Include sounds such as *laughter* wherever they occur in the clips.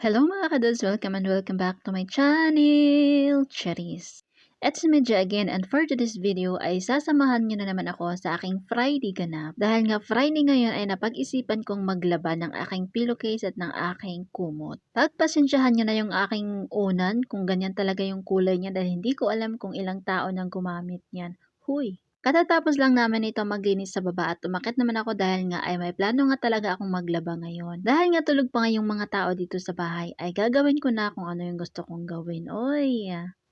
Hello mga kados! Welcome and welcome back to my channel, Cherries. It's Medja again and for today's video ay sasamahan nyo na naman ako sa aking Friday ganap. Dahil nga Friday ngayon ay napag-isipan kong maglaba ng aking pillowcase at ng aking kumot. Pagpasensyahan nyo na yung aking unan kung ganyan talaga yung kulay niya dahil hindi ko alam kung ilang tao nang gumamit niyan. Huy! Katatapos lang namin ito maglinis sa baba at umakit naman ako dahil nga ay may plano nga talaga akong maglaba ngayon. Dahil nga tulog pa ngayong mga tao dito sa bahay ay gagawin ko na kung ano yung gusto kong gawin. Oy!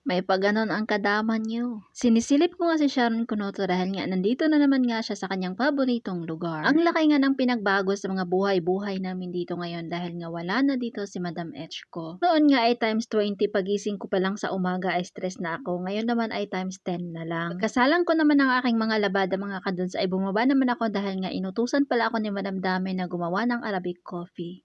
May paganon ang kadaman niyo. Sinisilip ko nga si Sharon Kunoto dahil nga nandito na naman nga siya sa kanyang paboritong lugar. Ang laki nga ng pinagbago sa mga buhay-buhay namin dito ngayon dahil nga wala na dito si Madam Echko. Noon nga ay times 20 pagising ko pa lang sa umaga ay stress na ako. Ngayon naman ay times 10 na lang. Kasalang ko naman ang aking mga labada mga kaduns ay bumaba naman ako dahil nga inutusan pala ako ni Madam Dame na gumawa ng Arabic coffee.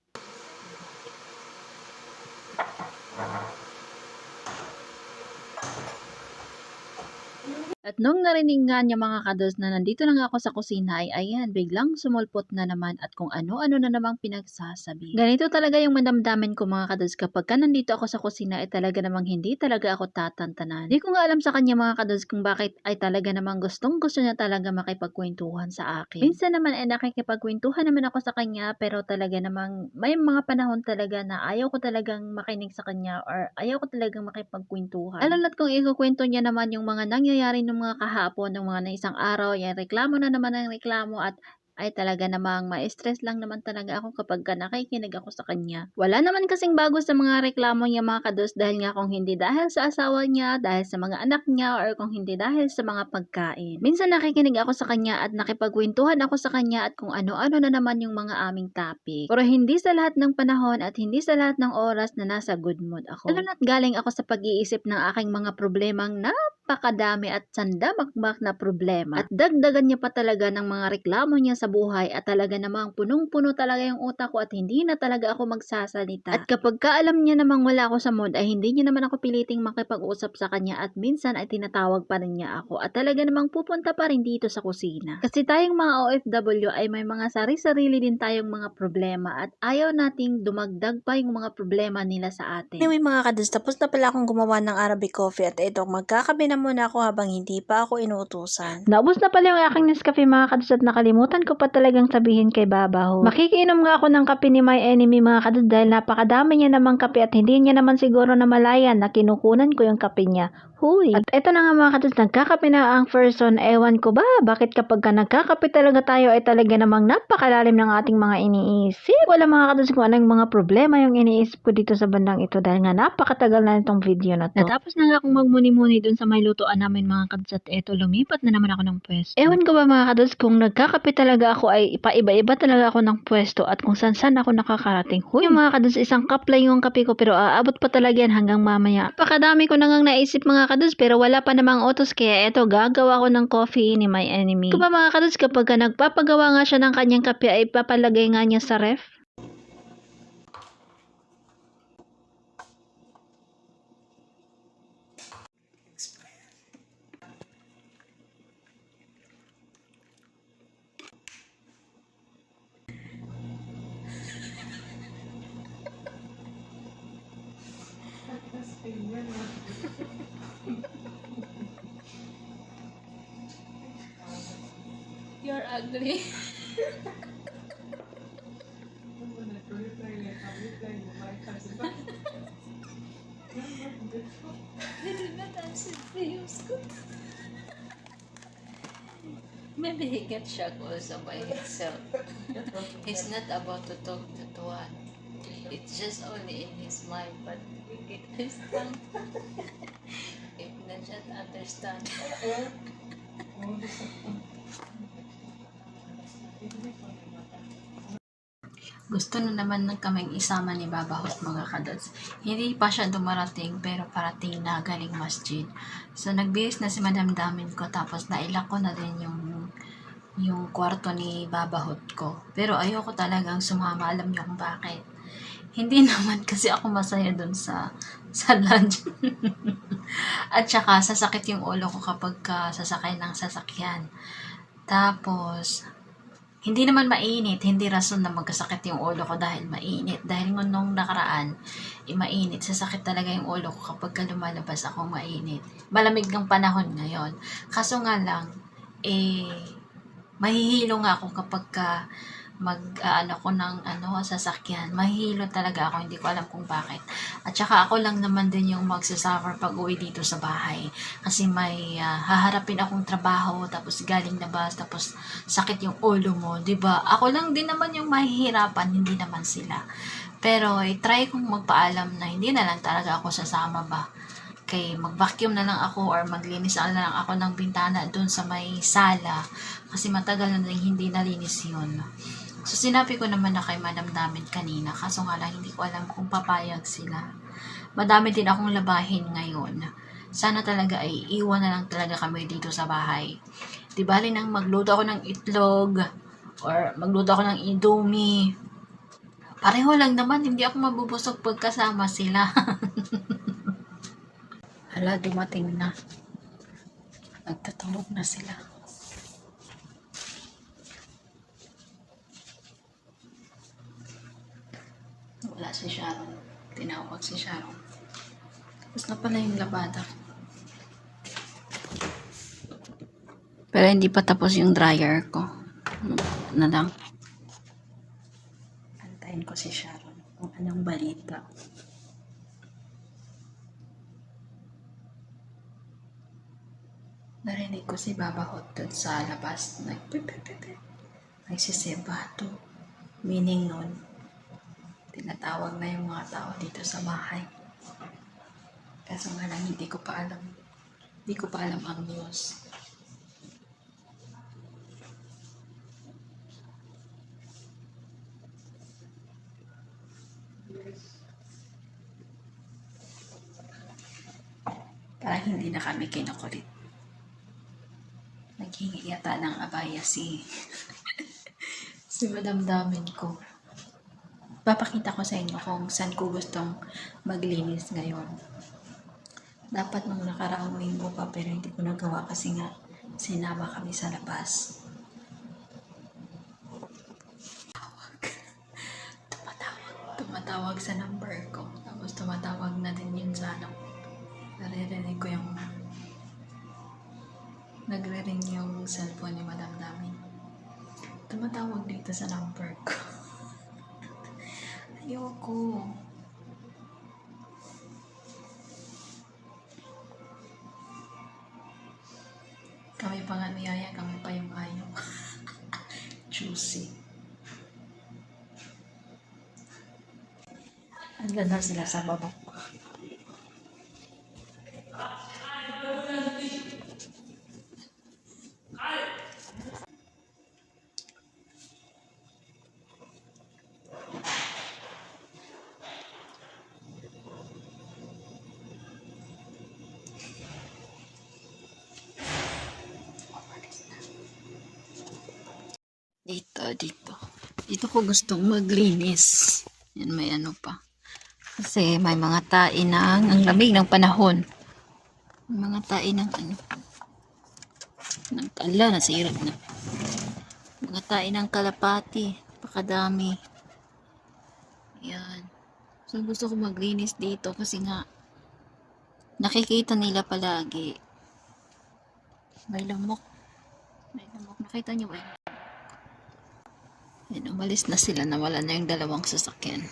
At nung narinig nga niya mga kados na nandito na ako sa kusina ay ayan, biglang sumulpot na naman at kung ano-ano na namang pinagsasabi. Ganito talaga yung mandamdamin ko mga kados kapag ka nandito ako sa kusina ay talaga namang hindi talaga ako tatantanan. Di ko nga alam sa kanya mga kados kung bakit ay talaga namang gustong gusto niya talaga makipagkwentuhan sa akin. Minsan naman ay nakikipagkwentuhan naman ako sa kanya pero talaga namang may mga panahon talaga na ayaw ko talagang makinig sa kanya or ayaw ko talagang makipagkwentuhan. Lalo na't kung ikukwento niya naman yung mga nangyayari ng mga kahapon, ng mga na isang araw, yan, reklamo na naman ang reklamo at ay talaga namang ma-stress lang naman talaga ako kapag ka nakikinig ako sa kanya. Wala naman kasing bago sa mga reklamo niya mga kados dahil nga kung hindi dahil sa asawa niya, dahil sa mga anak niya, or kung hindi dahil sa mga pagkain. Minsan nakikinig ako sa kanya at nakipagkwentuhan ako sa kanya at kung ano-ano na naman yung mga aming topic. Pero hindi sa lahat ng panahon at hindi sa lahat ng oras na nasa good mood ako. Lalo na't galing ako sa pag-iisip ng aking mga problemang napakadami at sandamakmak na problema. At dagdagan niya pa talaga ng mga reklamo niya sa buhay at talaga namang punong-puno talaga yung utak ko at hindi na talaga ako magsasalita. At kapag kaalam niya namang wala ako sa mood ay hindi niya naman ako piliting makipag-usap sa kanya at minsan ay tinatawag pa rin niya ako at talaga namang pupunta pa rin dito sa kusina. Kasi tayong mga OFW ay may mga sari-sarili din tayong mga problema at ayaw nating dumagdag pa yung mga problema nila sa atin. Anyway mga kados, tapos na pala akong gumawa ng Arabic coffee at ito, magkakape na muna ako habang hindi pa ako inuutusan. Naubos na pala yung aking Nescafe mga kadus at nakalimutan ko pa talagang sabihin kay Babaho. Makikiinom nga ako ng kape ni My Enemy mga kadus dahil napakadami niya namang kape at hindi niya naman siguro na malaya na kinukunan ko yung kape niya. Huy! At eto na nga mga kadus, nagkakape na ang person. Ewan ko ba, bakit kapag ka nagkakape talaga tayo ay talaga namang napakalalim ng ating mga iniisip. Wala mga kadus kung anong mga problema yung iniisip ko dito sa bandang ito dahil nga napakatagal na itong video na to. Natapos na nga akong magmuni-muni dun sa may lutuan namin mga kadus at eto lumipat na naman ako ng pwesto. Ewan ko ba mga kadus kung nagkakape talaga ako ay paiba-iba talaga ako ng pwesto at kung saan-saan ako nakakarating. Huy, yung mga kadus isang cup lang yung kape ko pero aabot pa talaga yan hanggang mamaya. Napakadami ko nang naisip mga kadus pero wala pa namang otos kaya eto gagawa ko ng coffee ni my enemy. Kung ba mga kadus kapag ka nagpapagawa nga siya ng kanyang kape ay papalagay nga niya sa ref? Ugly. Maybe he gets shocked also by himself. He's not about to talk to Tuan. It's just only in his mind, but it is tongue. If just understand. Gusto na naman ng kaming isama ni Babahot mga kadods. Hindi pa siya dumarating pero parating na galing masjid. So nagbihis na si Madam Damin ko tapos nailak ko na din yung yung kwarto ni Babahot ko. Pero ayoko talagang sumama. Alam niyo kung bakit. Hindi *laughs* naman kasi ako masaya dun sa sa lunch. *laughs* At saka sasakit yung ulo ko kapag ka sasakay ng sasakyan. Tapos Hindi naman mainit, hindi rason na magkasakit yung ulo ko dahil mainit. Dahil nung nakaraan, eh, mainit. Sasakit talaga yung ulo ko kapag ka lumalabas akong mainit. Malamig ng panahon ngayon. Kaso nga lang, eh, mahihilo nga ako kapag ka mag ano ko ng ano sasakyan. Mahihilo talaga ako hindi ko alam kung bakit. At saka ako lang naman din yung magsasuffer pag uwi dito sa bahay. Kasi may ah, haharapin akong trabaho tapos galing labas tapos sakit yung ulo mo 'di ba? Ako lang din naman yung mahihirapan hindi naman sila. Pero eh, try kong magpaalam na hindi na lang talaga ako sasama ba. Kay mag-vacuum na lang ako or maglinis na lang ako ng bintana doon sa may sala. Kasi matagal na din hindi nalinis yun. So, sinabi ko naman na kay Madam Damin kanina, kaso nga lang hindi ko alam kung papayag sila. Madami din akong labahin ngayon. Sana talaga ay iwan na lang talaga kami dito sa bahay. Di bali nang magluto ako ng itlog or magluto ako ng indomie. Pareho lang naman, hindi ako mabubusog pagkasama sila. *laughs* Hala, dumating na. Nagtatawag na sila. Wala si Sharon. Tinawag si Sharon. Tapos na pala yung labada. Pero hindi pa tapos yung dryer ko. Na lang. Antayin ko si Sharon kung anong balita. Narinig ko si Baba Hot dun sa labas. Nagpipipipi. Nagsisibato. Meaning nun, tinatawag na yung mga tao dito sa bahay. Kaso nga lang, hindi ko pa alam. Hindi ko pa alam ang news. Parang hindi na kami kinukulit. Naghingi yata ng abaya si *laughs* si Madam Damin ko. Papakita ko sa inyo kung saan ko gustong maglinis ngayon. Dapat nung nakaraang linggo pa pero hindi ko nagawa kasi nga sinama kami sa labas. Tawag. *laughs* Tumatawag. Sa number ko. Tapos tumatawag na din yun sa ano. Naririnig ko yung nagre-ring yung cellphone ni Madam Damin. Tumatawag dito sa number ko. *laughs* Ayoko. Kami pa nga niyaya, kami pa yung ayaw. *laughs* Juicy. Andun na sila sa baba. Dito ko gustong maglinis. Yan, may ano pa. Kasi may mga tae ng, ang lamig ng panahon. May mga tae ng ano. Ng kala, nasira na. Mga tae ng kalapati. Pakadami. Yan. So gusto ko maglinis dito kasi nga nakikita nila palagi. May lamok. May lamok. Nakita niyo ba yun? Umalis na sila. Nawala na yung dalawang sasakyan.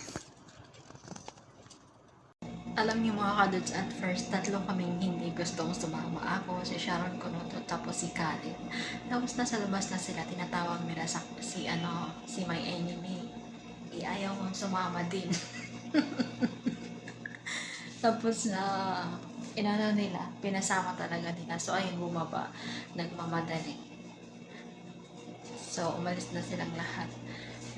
Alam niyo mga kadods, at first, tatlo kaming hindi gustong sumama. Ako, si Sharon Conoto, tapos si Khalid. Tapos nasa labas na sila, tinatawag nila sa, si, ano, si my enemy. Iayaw kong sumama din. *laughs* tapos na, inano nila, pinasama talaga nila. So, ayun, bumaba, nagmamadali. So, umalis na silang lahat.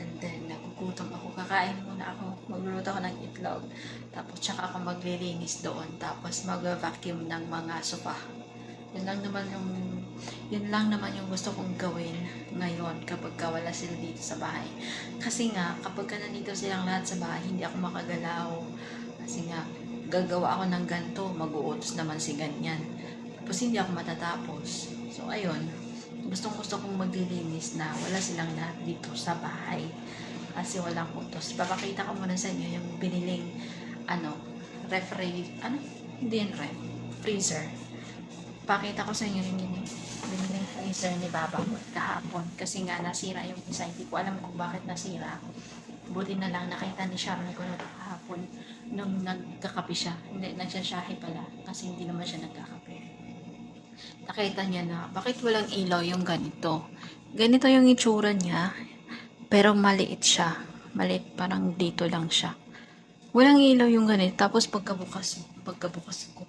And then, nagugutom ako. Kakain muna ako. Magluluto ako ng itlog. Tapos, tsaka ako maglilinis doon. Tapos, mag-vacuum ng mga sofa. Yun lang naman yung yun lang naman yung gusto kong gawin ngayon kapag ka wala sila dito sa bahay. Kasi nga, kapag ka nandito silang lahat sa bahay, hindi ako makagalaw. Kasi nga, gagawa ako ng ganto, mag-uutos naman si ganyan. Tapos hindi ako matatapos. So, ayun gustong gusto kong maglilinis na wala silang lahat dito sa bahay. Kasi walang utos. Papakita ko muna sa inyo yung biniling, ano, refri, ano? Hindi yan ref. Freezer. Pakita ko sa inyo yung yun, biniling freezer ni Baba ko kahapon. Kasi nga nasira yung isa. Hindi ko alam kung bakit nasira. Buti na lang nakita ni Sharon ko na kahapon nung nagkakape siya. Hindi, nagsasyahe pala. Kasi hindi naman siya nagkakape. Nakita niya na, bakit walang ilaw yung ganito? Ganito yung itsura niya. Pero maliit siya. Maliit, parang dito lang siya. Walang ilaw yung ganito. Tapos pagkabukas, pagkabukas ko,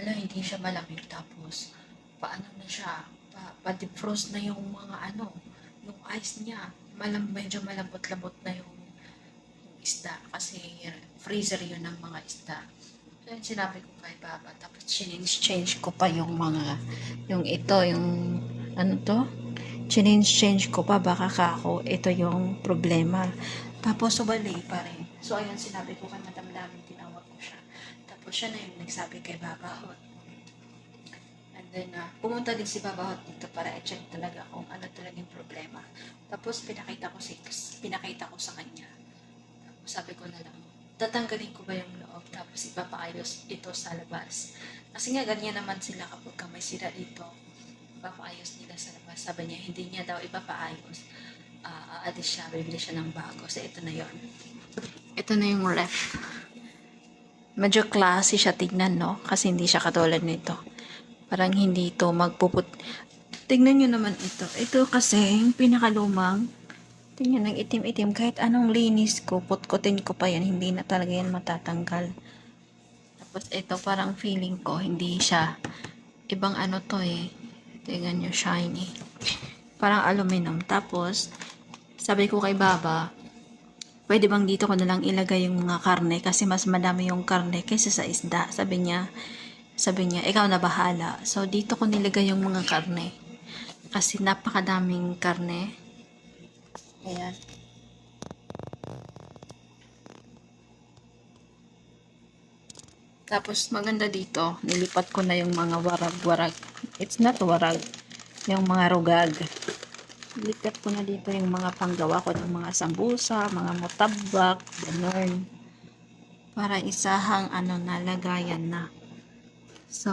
ala, hindi siya malamig. Tapos, paano na siya? Pa, pa-defrost na yung mga ano, yung ice niya. Malam, medyo malambot-lambot na yung, isda. Kasi freezer yun ng mga isda. So, yun sinabi ko kay Papa. Tapos, change ko pa yung mga, yung ito, yung, ano to? Change ko pa, baka ka ako, ito yung problema. Tapos, subali pa rin. So, ayun, sinabi ko kay Madam Dami, tinawag ko siya. Tapos, siya na yung nagsabi kay Baba Hot. And then, ah, pumunta din si Baba Hot dito para i-check talaga kung ano talaga yung problema. Tapos, pinakita ko, si, pinakita ko sa kanya. Tapos, sabi ko na lang, tatanggalin ko ba yung loob? Tapos, ipapaayos ito sa labas. Kasi nga, ganyan naman sila kapag ka may sira dito. Ipapaayos nila sa labas. Sabi niya, hindi niya daw ipapaayos. Ah, aalis siya, bibili siya ng bago. So, ito na yon Ito na yung ref. Medyo classy siya tignan, no? Kasi hindi siya katulad nito. Parang hindi ito magpuput... Tignan nyo naman ito. Ito kasi, yung pinakalumang, tingnan ng itim-itim. Kahit anong linis ko, putkutin ko pa yan, hindi na talaga yan matatanggal. Tapos ito, parang feeling ko, hindi siya, ibang ano to eh. Tingnan nyo, shiny. Parang aluminum. Tapos, sabi ko kay Baba, pwede bang dito ko na lang ilagay yung mga karne kasi mas madami yung karne kaysa sa isda. Sabi niya, sabi niya, ikaw na bahala. So, dito ko nilagay yung mga karne. Kasi napakadaming karne. Ayan. Tapos, maganda dito, nilipat ko na yung mga warag-warag. It's not warag. Yung mga rugag. Nilipat ko na dito yung mga panggawa ko ng mga sambusa, mga mutabak, ganun. Para isahang ano na, lagayan na. So,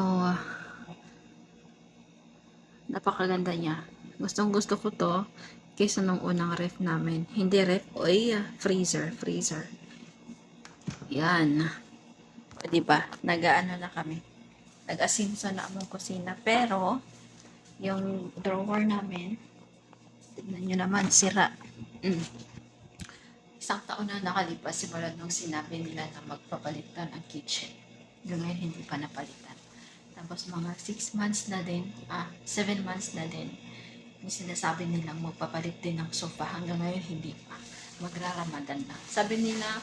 napakaganda niya. Gustong gusto ko to kaysa nung unang ref namin. Hindi ref, oy, freezer, freezer. Yan. O, diba? Nag-ano na kami. Nag-asinso na among kusina. Pero, yung drawer namin, tignan nyo naman, sira. Mm. Isang taon na nakalipas simula nung sinabi nila na magpapalitan ang kitchen. Ngayon hindi pa napalitan. Tapos mga 6 months na din, ah, 7 months na din, yung sinasabi nilang magpapalit din ng sofa. Hanggang ngayon hindi pa. Magraramadan na. Sabi nila,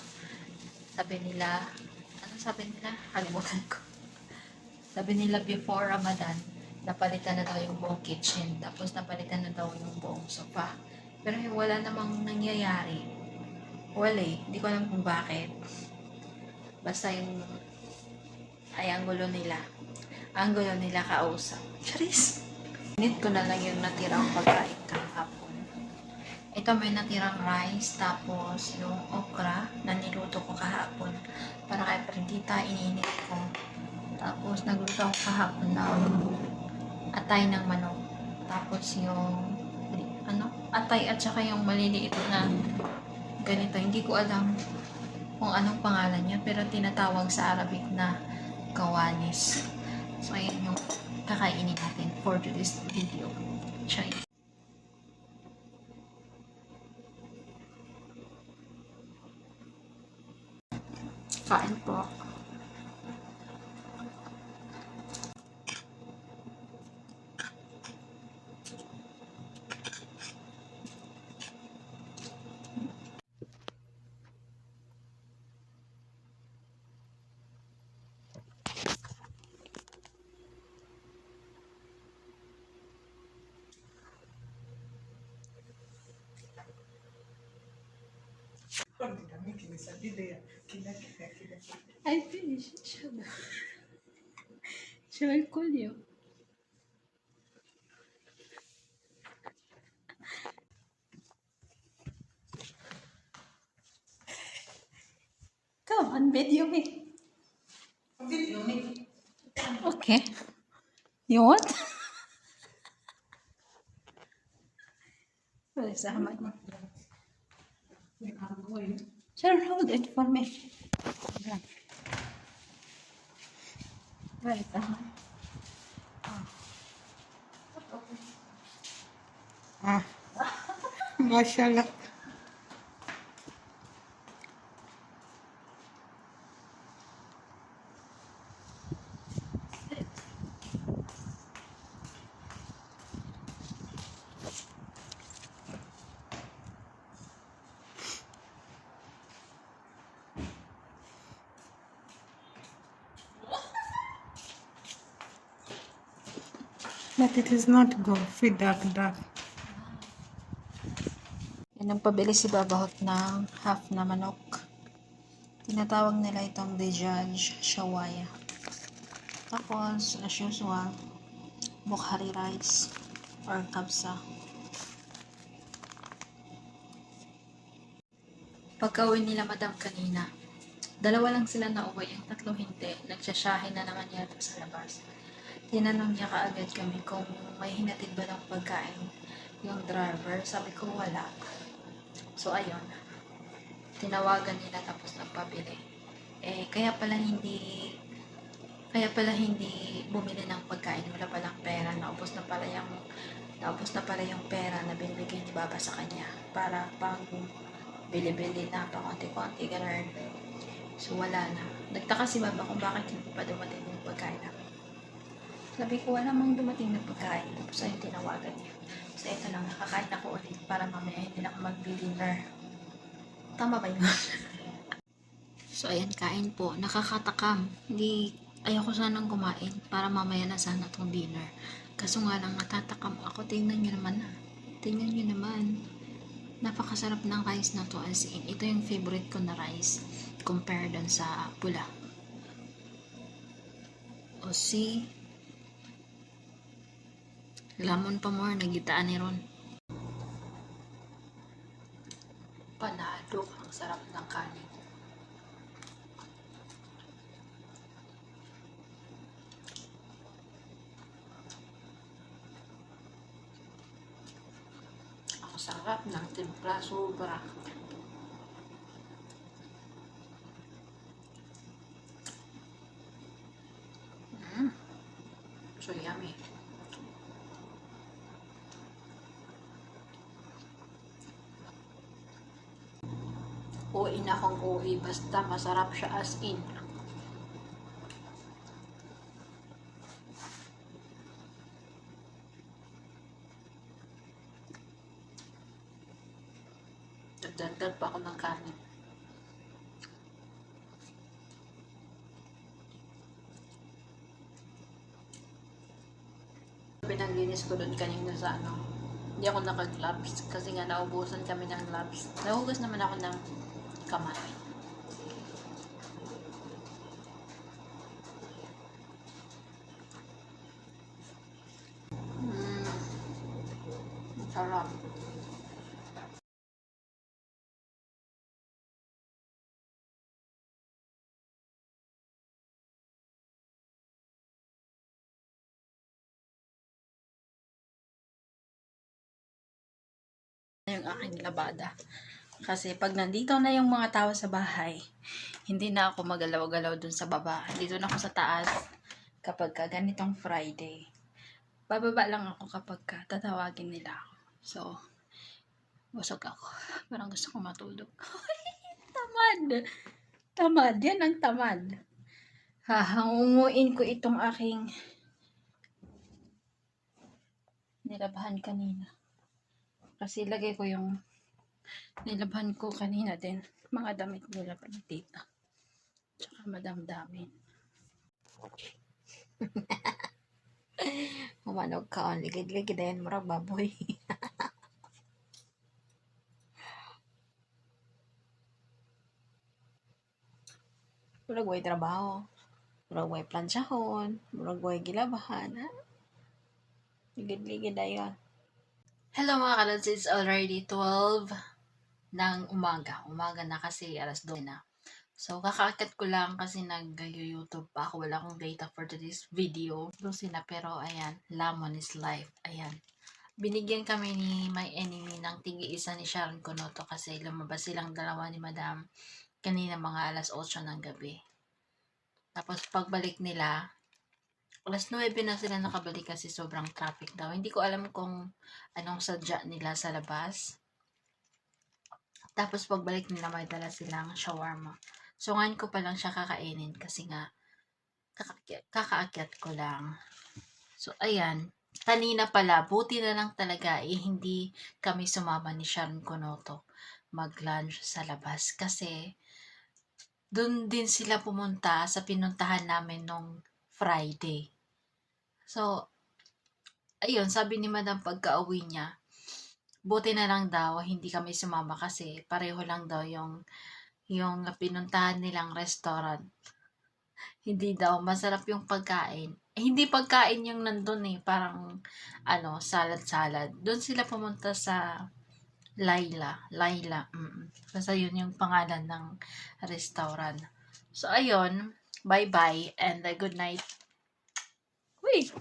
sabi nila, ano sabi nila? Kalimutan ko. Sabi nila before Ramadan, napalitan na daw yung buong kitchen. Tapos napalitan na daw yung buong sofa. Pero eh, wala namang nangyayari. Wala eh. Hindi ko alam kung bakit. Basta yung ay angulo nila. Angulo nila kausap. Charis! Init ko na lang yung natirang pagkain kahapon. Ito may natirang rice, tapos yung okra na niluto ko kahapon. Para kay Perdita, ininit ko. Tapos nagluto ako kahapon ng atay ng manok. Tapos yung ano, atay at saka yung maliliit na ganito. Hindi ko alam kung anong pangalan niya, pero tinatawag sa Arabic na kawanis. So, ayan yung kakainin natin for this video. Chinese. Kain po. I finished. Shut up. Shall I call you? Come on, video me. Video me. Okay. You what? Where is Ahmad? I'm going. Sir, hold it for me. Where is Ahmad? Ah. *laughs* Mashallah. It is not go feed that duck. Yan ang pabili si Babahot ng half na manok. Tinatawag nila itong Dejaj Shawaya. Tapos, as usual, Bukhari rice or kabsa. Pagka-uwi nila madam kanina, dalawa lang sila na uwi, yung tatlo hindi. Nagsasyahin na naman yata sa labas. Tinanong niya kaagad kami kung may hinatid ba ng pagkain yung driver. Sabi ko wala. So, ayun. Tinawagan nila tapos nagpabili. Eh, kaya pala hindi kaya pala hindi bumili ng pagkain. Wala palang pera. Naubos na pala yung naubos na pala yung pera na binibigay ni Baba sa kanya para pang bili-bili na pang konti-konti, ganun. So, wala na. Nagtaka si Baba kung bakit hindi pa dumating yung pagkain namin. Sabi ko, wala mang dumating na pagkain. Tapos ayun, tinawagan niya. So, ito lang, nakakain ako ulit para mamaya hindi na ako mag-dinner. Tama ba yun? *laughs* so, ayan, kain po. Nakakatakam. Hindi, ayoko sanang kumain para mamaya na sana itong dinner. Kaso nga lang, natatakam ako. Tingnan nyo naman ha. Tingnan nyo naman. Napakasarap ng rice na to as in. Ito yung favorite ko na rice compare dun sa pula. O see, Lamon pa more, nagitaan ni Ron. Panado, ang sarap ng kanin. Ang sarap ng timpla, sobra. Mm. So yummy. Na akong uwi. Basta masarap siya as in. Nagdagdag pa ako ng kanin. Pinaglinis ko doon kanina sa ano. Hindi ako naka-gloves kasi nga naubusan kami ng gloves. Nahugas naman ako ng kamay. Mm. Sarap. yung aking labada. Kasi pag nandito na yung mga tao sa bahay, hindi na ako magalaw-galaw dun sa baba. Dito na ako sa taas kapag ka ganitong Friday. Bababa lang ako kapag ka tatawagin nila ako. So, busog ako. *laughs* Parang gusto ko matulog. *laughs* tamad! Tamad. Yan ang tamad. Hahangunguin ko itong aking nilabahan kanina. Kasi lagay ko yung nilabhan ko kanina din. Mga damit nila pa dito. Tsaka madamdamin. *laughs* Umanog ka on. Ligid-ligid na yan. Marag baboy. *laughs* Murag way trabaho. Murag way plansyahon. Murag way gilabahan. Ha? Ligid-ligid na yun. Hello mga kalods, it's already 12 ng umaga. Umaga na kasi alas 2 na. So, kakaakat ko lang kasi nag-YouTube pa ako. Wala akong data for today's video. Lucy na, pero ayan, Lamon is life. Ayan. Binigyan kami ni my enemy ng tigi-isa ni Sharon Konoto kasi lumabas silang dalawa ni Madam kanina mga alas 8 ng gabi. Tapos pagbalik nila, alas 9 na sila nakabalik kasi sobrang traffic daw. Hindi ko alam kung anong sadya nila sa labas. Tapos pagbalik nila may dala silang shawarma. So ngayon ko pa lang siya kakainin kasi nga kakaakyat, kakaakyat ko lang. So ayan, kanina pala, buti na lang talaga eh hindi kami sumama ni Sharon Konoto mag-lunch sa labas kasi doon din sila pumunta sa pinuntahan namin nung Friday. So, ayun, sabi ni Madam pagka-uwi niya, buti na lang daw hindi kami sumama kasi pareho lang daw yung yung pinuntahan nilang restaurant. Hindi daw masarap yung pagkain. Eh, hindi pagkain yung nandun eh, parang ano, salad-salad. Doon sila pumunta sa Laila. Laila. Mm. Basta yun yung pangalan ng restaurant. So, ayun. Bye-bye and uh, good night. Uy!